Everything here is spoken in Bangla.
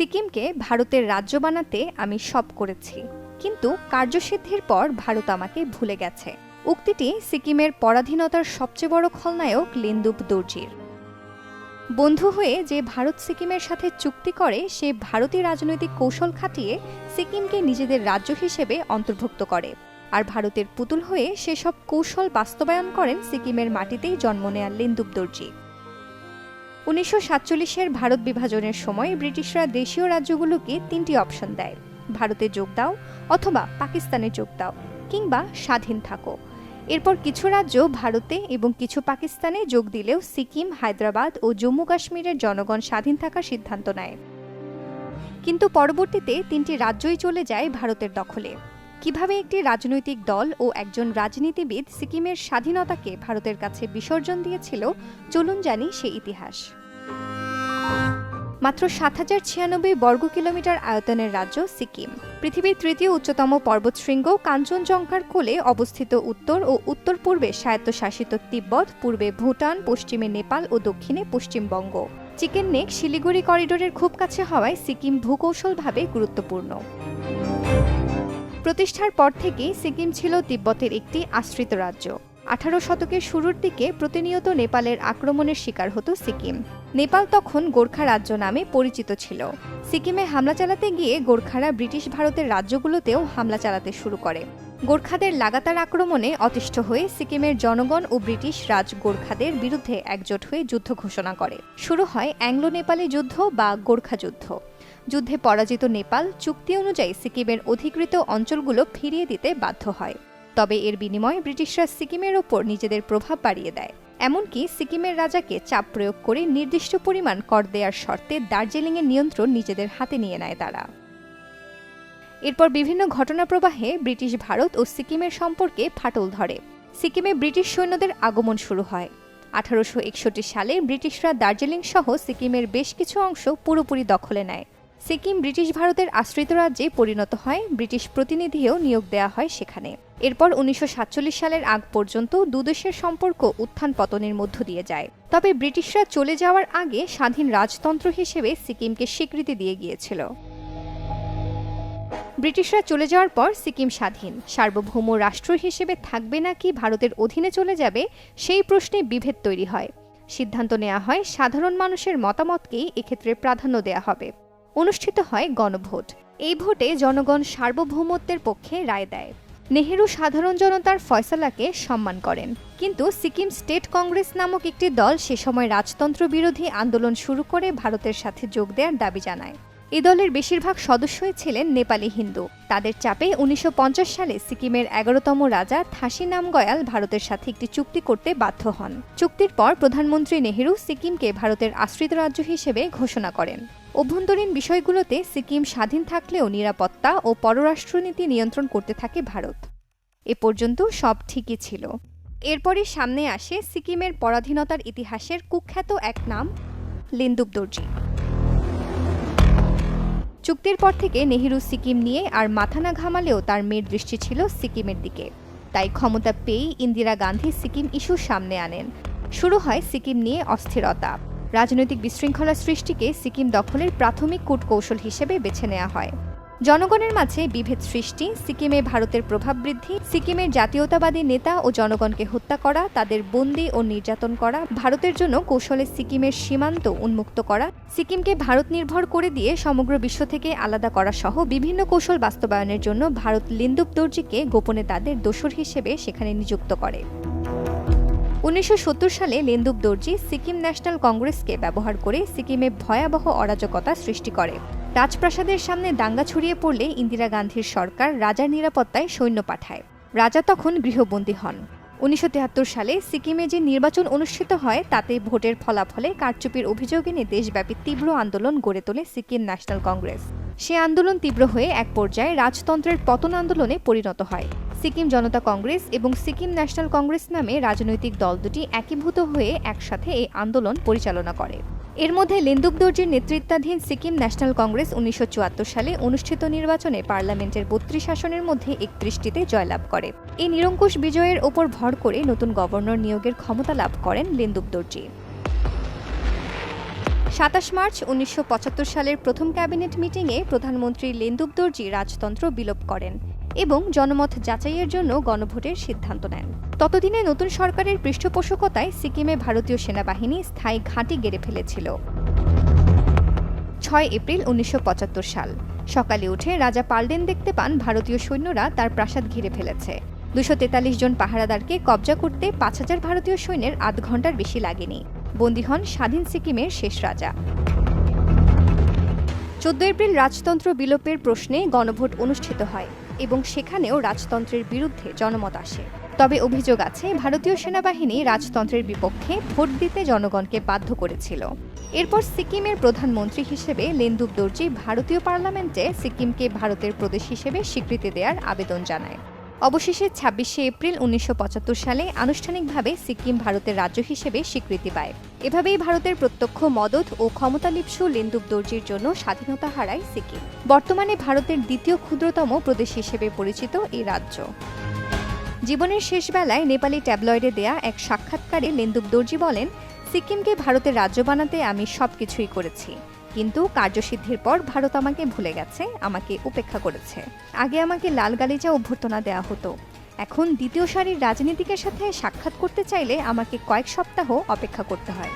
সিকিমকে ভারতের রাজ্য বানাতে আমি সব করেছি। কিন্তু কার্যসিদ্ধির পর ভারত আমাকে ভুলে গেছে। উক্তিটি সিকিমের পরাধীনতার সবচেয়ে বড় খলনায়ক লিন্দুপ দর্জির। বন্ধু হয়ে যে ভারত সিকিমের সাথে চুক্তি করে, সে ভারতীয় রাজনৈতিক কৌশল খাটিয়ে সিকিমকে নিজেদের রাজ্য হিসেবে অন্তর্ভুক্ত করে। আর ভারতের পুতুল হয়ে সেসব কৌশল বাস্তবায়ন করেন সিকিমের মাটিতেই জন্ম নেয়া লিন্দুপ দর্জি। উনিশশো সাতচল্লিশের ভারত বিভাজনের সময় ব্রিটিশরা দেশীয় রাজ্যগুলোকে তিনটি অপশন দেয়। ভারতে যোগ দাও অথবা পাকিস্তানে যোগ দাও কিংবা স্বাধীন থাকো। এরপর কিছু রাজ্য ভারতে এবং কিছু পাকিস্তানে যোগ দিলেও সিকিম, হায়দ্রাবাদ ও জম্মু কাশ্মীরের জনগণ স্বাধীন থাকার সিদ্ধান্ত নেয়। কিন্তু পরবর্তীতে তিনটি রাজ্যই চলে যায় ভারতের দখলে। কীভাবে একটি রাজনৈতিক দল ও একজন রাজনীতিবিদ সিকিমের স্বাধীনতাকে ভারতের কাছে বিসর্জন দিয়েছিল, চলুন জানি সে ইতিহাস। মাত্র সাত হাজার ছিয়ানব্বই বর্গ কিলোমিটার আয়তনের রাজ্য সিকিম। পৃথিবীর তৃতীয় উচ্চতম পর্বতশৃঙ্গ কাঞ্চনজঙ্ঘার কোলে অবস্থিত উত্তর ও উত্তর পূর্বে স্বায়ত্তশাসিত তিব্বত, পূর্বে ভুটান, পশ্চিমে নেপাল ও দক্ষিণে পশ্চিমবঙ্গ। চিকেন নেক শিলিগুড়ি করিডোরের খুব কাছে হওয়ায় সিকিম ভূকৌশলভাবে গুরুত্বপূর্ণ। প্রতিষ্ঠার পর থেকেই সিকিম ছিল তিব্বতের একটি আশ্রিত রাজ্য। আঠারো শতকের শুরুর দিকে প্রতিনিয়ত নেপালের আক্রমণের শিকার হতো সিকিম। নেপাল তখন গোর্খা রাজ্য নামে পরিচিত ছিল। সিকিমে হামলা চালাতে গিয়ে গোর্খারা ব্রিটিশ ভারতের রাজ্যগুলোতেও হামলা চালাতে শুরু করে। গোর্খাদের লাগাতার আক্রমণে অতিষ্ঠ হয়ে সিকিমের জনগণ ও ব্রিটিশ রাজ গোর্খাদের বিরুদ্ধে একজোট হয়ে যুদ্ধ ঘোষণা করে। শুরু হয় অ্যাংলো নেপালি যুদ্ধ বা গোর্খা যুদ্ধ। যুদ্ধে পরাজিত নেপাল চুক্তি অনুযায়ী সিকিমের অধিকৃত অঞ্চলগুলো ফিরিয়ে দিতে বাধ্য হয়। তবে এর বিনিময়ে ব্রিটিশরা সিকিমের ওপর নিজেদের প্রভাব বাড়িয়ে দেয়। এমনকি সিকিমের রাজাকে চাপ প্রয়োগ করে নির্দিষ্ট পরিমাণ কর দেওয়ার শর্তে দার্জিলিংয়ের নিয়ন্ত্রণ নিজেদের হাতে নিয়ে নেয় তারা। এরপর বিভিন্ন ঘটনা প্রবাহে ব্রিটিশ ভারত ও সিকিমের সম্পর্কে ফাটল ধরে। সিকিমে ব্রিটিশ সৈন্যদের আগমন শুরু হয়। আঠারোশো একষট্টি সালে ব্রিটিশরা দার্জিলিং সহ সিকিমের বেশ কিছু অংশ পুরোপুরি দখলে নেয়। সিকিম ব্রিটিশ ভারতের আশ্রিত রাজ্যে পরিণত হয়, ব্রিটিশ প্রতিনিধিও নিয়োগ দেওয়া হয় সেখানে। এরপর উনিশশো সাতচল্লিশ সালের আগ পর্যন্ত দুদেশের সম্পর্ক উত্থান পতনের মধ্য দিয়ে যায়। তবে ব্রিটিশরা চলে যাওয়ার আগে স্বাধীন রাজতন্ত্র হিসেবে সিকিমকে স্বীকৃতি দিয়ে গিয়েছিল। ব্রিটিশরা চলে যাওয়ার পর সিকিম স্বাধীন। সার্বভৌম রাষ্ট্র হিসেবে থাকবে নাকি ভারতের অধীনে চলে যাবে, সেই প্রশ্নে বিভেদ তৈরি হয়। সিদ্ধান্ত নেওয়া হয়, সাধারণ মানুষের মতামতকেই এক্ষেত্রে প্রাধান্য দেয়া হবে। অনুষ্ঠিত হয় গণভোট। এই ভোটে জনগণ সার্বভৌমত্বের পক্ষে রায় দেয়। নেহেরু সাধারণ জনতার ফয়সালাকে সম্মান করেন। কিন্তু সিকিম স্টেট কংগ্রেস নামক একটি দল সে সময় রাজতন্ত্র বিরোধী আন্দোলন শুরু করে ভারতের সাথে যোগ দেওয়ার দাবি জানায়। এই দলের বেশিরভাগ সদস্যই ছিলেন নেপালি হিন্দু। তাদের চাপে উনিশশো পঞ্চাশ সালে সিকিমের এগারোতম রাজা থাসি নামগয়াল ভারতের সাথে একটি চুক্তি করতে বাধ্য হন। চুক্তির পর প্রধানমন্ত্রী নেহেরু সিকিমকে ভারতের আশ্রিত রাজ্য হিসেবে ঘোষণা করেন। অভ্যন্তরীণ বিষয়গুলোতে সিকিম স্বাধীন থাকলেও নিরাপত্তা ও পররাষ্ট্রনীতি নিয়ন্ত্রণ করতে থাকে ভারত। এ পর্যন্ত সব ঠিকই ছিল। এরপরই সামনে আসে সিকিমের পরাধীনতার ইতিহাসের কুখ্যাত এক নাম লিন্দুপ দর্জি। চুক্তির পর থেকে নেহেরু সিকিম নিয়ে আর মাথা না ঘামালেও তার মেয়ের দৃষ্টি ছিল সিকিমের দিকে। তাই ক্ষমতা পেয়েই ইন্দিরা গান্ধী সিকিম ইস্যু সামনে আনেন। শুরু হয় সিকিম নিয়ে অস্থিরতা। রাজনৈতিক বিশৃঙ্খলা সৃষ্টিকে সিকিম দখলের প্রাথমিক কূটকৌশল হিসেবে বেছে নেওয়া হয়। জনগণের মাঝে বিভেদ সৃষ্টি, সিকিমে ভারতের প্রভাব বৃদ্ধি, সিকিমের জাতীয়তাবাদী নেতা ও জনগণকে হত্যা করা, তাদের বন্দি ও নির্যাতন করা, ভারতের জন্য কৌশলে সিকিমের সীমান্ত উন্মুক্ত করা, সিকিমকে ভারত নির্ভর করে দিয়ে সমগ্র বিশ্ব থেকে আলাদা করা সহ বিভিন্ন কৌশল বাস্তবায়নের জন্য ভারত লিন্দুপ দর্জিকে গোপনে তাদের দোসর হিসেবে সেখানে নিযুক্ত করে। উনিশশো সত্তর সালে লেন্দুপ দর্জি সিকিম ন্যাশনাল কংগ্রেসকে ব্যবহার করে সিকিমে ভয়াবহ অরাজকতা সৃষ্টি করে। রাজপ্রাসাদের সামনে দাঙ্গা ছড়িয়ে পড়লে ইন্দিরা গান্ধীর সরকার রাজার নিরাপত্তায় সৈন্য পাঠায়। রাজা তখন গৃহবন্দী হন। উনিশশো সালে সিকিমে যে নির্বাচন অনুষ্ঠিত হয়, তাতে ভোটের ফলাফলে কারচুপির অভিযোগ এনে দেশব্যাপী তীব্র আন্দোলন গড়ে তোলে সিকিম ন্যাশনাল কংগ্রেস। সে আন্দোলন তীব্র হয়ে এক পর্যায়ে রাজতন্ত্রের পতন আন্দোলনে পরিণত হয়। সিকিম জনতা কংগ্রেস এবং সিকিম ন্যাশনাল কংগ্রেস নামে রাজনৈতিক দল দুটি একীভূত হয়ে একসাথে এই আন্দোলন পরিচালনা করে। এর মধ্যে লেন্দুক দর্জির নেতৃত্বাধীন সিকিম ন্যাশনাল কংগ্রেস উনিশশো চুয়াত্তর সালে অনুষ্ঠিত নির্বাচনে পার্লামেন্টের বত্রিশ আসনের মধ্যে একত্রিশটিতে জয়লাভ করে। এই নিরঙ্কুশ বিজয়ের ওপর ভর করে নতুন গভর্নর নিয়োগের ক্ষমতা লাভ করেন লেন্দুক দর্জি। সাতাশ মার্চ উনিশশো পঁচাত্তর সালের প্রথম ক্যাবিনেট মিটিংয়ে প্রধানমন্ত্রী লেন্দুব দর্জি রাজতন্ত্র বিলোপ করেন। এবং জনমত যাচাইয়ের জন্য গণভোটের সিদ্ধান্ত নেন। ততদিনে নতুন সরকারের পৃষ্ঠপোষকতায় সিকিমে ভারতীয় সেনাবাহিনী স্থায়ী ঘাঁটি গেড়ে ফেলেছিল। ছয় এপ্রিল উনিশশো পঁচাত্তর সাল। সকালে উঠে রাজা পালডেন দেখতে পান ভারতীয় সৈন্যরা তার প্রাসাদ ঘিরে ফেলেছে। দুশো তেতাল্লিশ জন পাহারাদারকে কবজা করতে পাঁচ হাজার ভারতীয় সৈন্যের আধ ঘণ্টার বেশি লাগেনি। বন্দী হন স্বাধীন সিকিমের শেষ রাজা। চোদ্দ এপ্রিল রাজতন্ত্র বিলোপের প্রশ্নে গণভোট অনুষ্ঠিত হয়। এবং সেখানেও রাজতন্ত্রের বিরুদ্ধে জনমত আসে। তবে অভিযোগ আছে, ভারতীয় সেনাবাহিনী রাজতন্ত্রের বিপক্ষে ভোট দিতে জনগণকে বাধ্য করেছিল। এরপর সিকিমের প্রধানমন্ত্রী হিসেবে লেন্দুব দর্জি ভারতীয় পার্লামেন্টে সিকিমকে ভারতের প্রদেশ হিসেবে স্বীকৃতি দেওয়ার আবেদন জানায়। অবশেষে ছাব্বিশে এপ্রিল উনিশশো পঁচাত্তর সালে আনুষ্ঠানিকভাবে সিকিম ভারতের রাজ্য হিসেবে স্বীকৃতি পায়। এভাবেই ভারতের প্রত্যক্ষ মদত ও ক্ষমতালিপ্সু লেন্দুব দর্জির জন্য স্বাধীনতা হারায় সিকিম। বর্তমানে ভারতের দ্বিতীয় ক্ষুদ্রতম প্রদেশ হিসেবে পরিচিত এই রাজ্য। জীবনের শেষ বেলায় নেপালি ট্যাবলয়েডে দেয়া এক সাক্ষাৎকারে লেন্দুব দর্জি বলেন, সিকিমকে ভারতের রাজ্য বানাতে আমি সবকিছুই করেছি। কিন্তু কার্যসিদ্ধির পর ভারত আমাকে ভুলে গেছে, আমাকে উপেক্ষা করেছে। আগে আমাকে লাল গালিজা অভ্যর্থনা দেওয়া হতো। এখন দ্বিতীয় সারির রাজনীতিকের সাথে সাক্ষাৎ করতে চাইলে আমাকে কয়েক সপ্তাহ অপেক্ষা করতে হয়।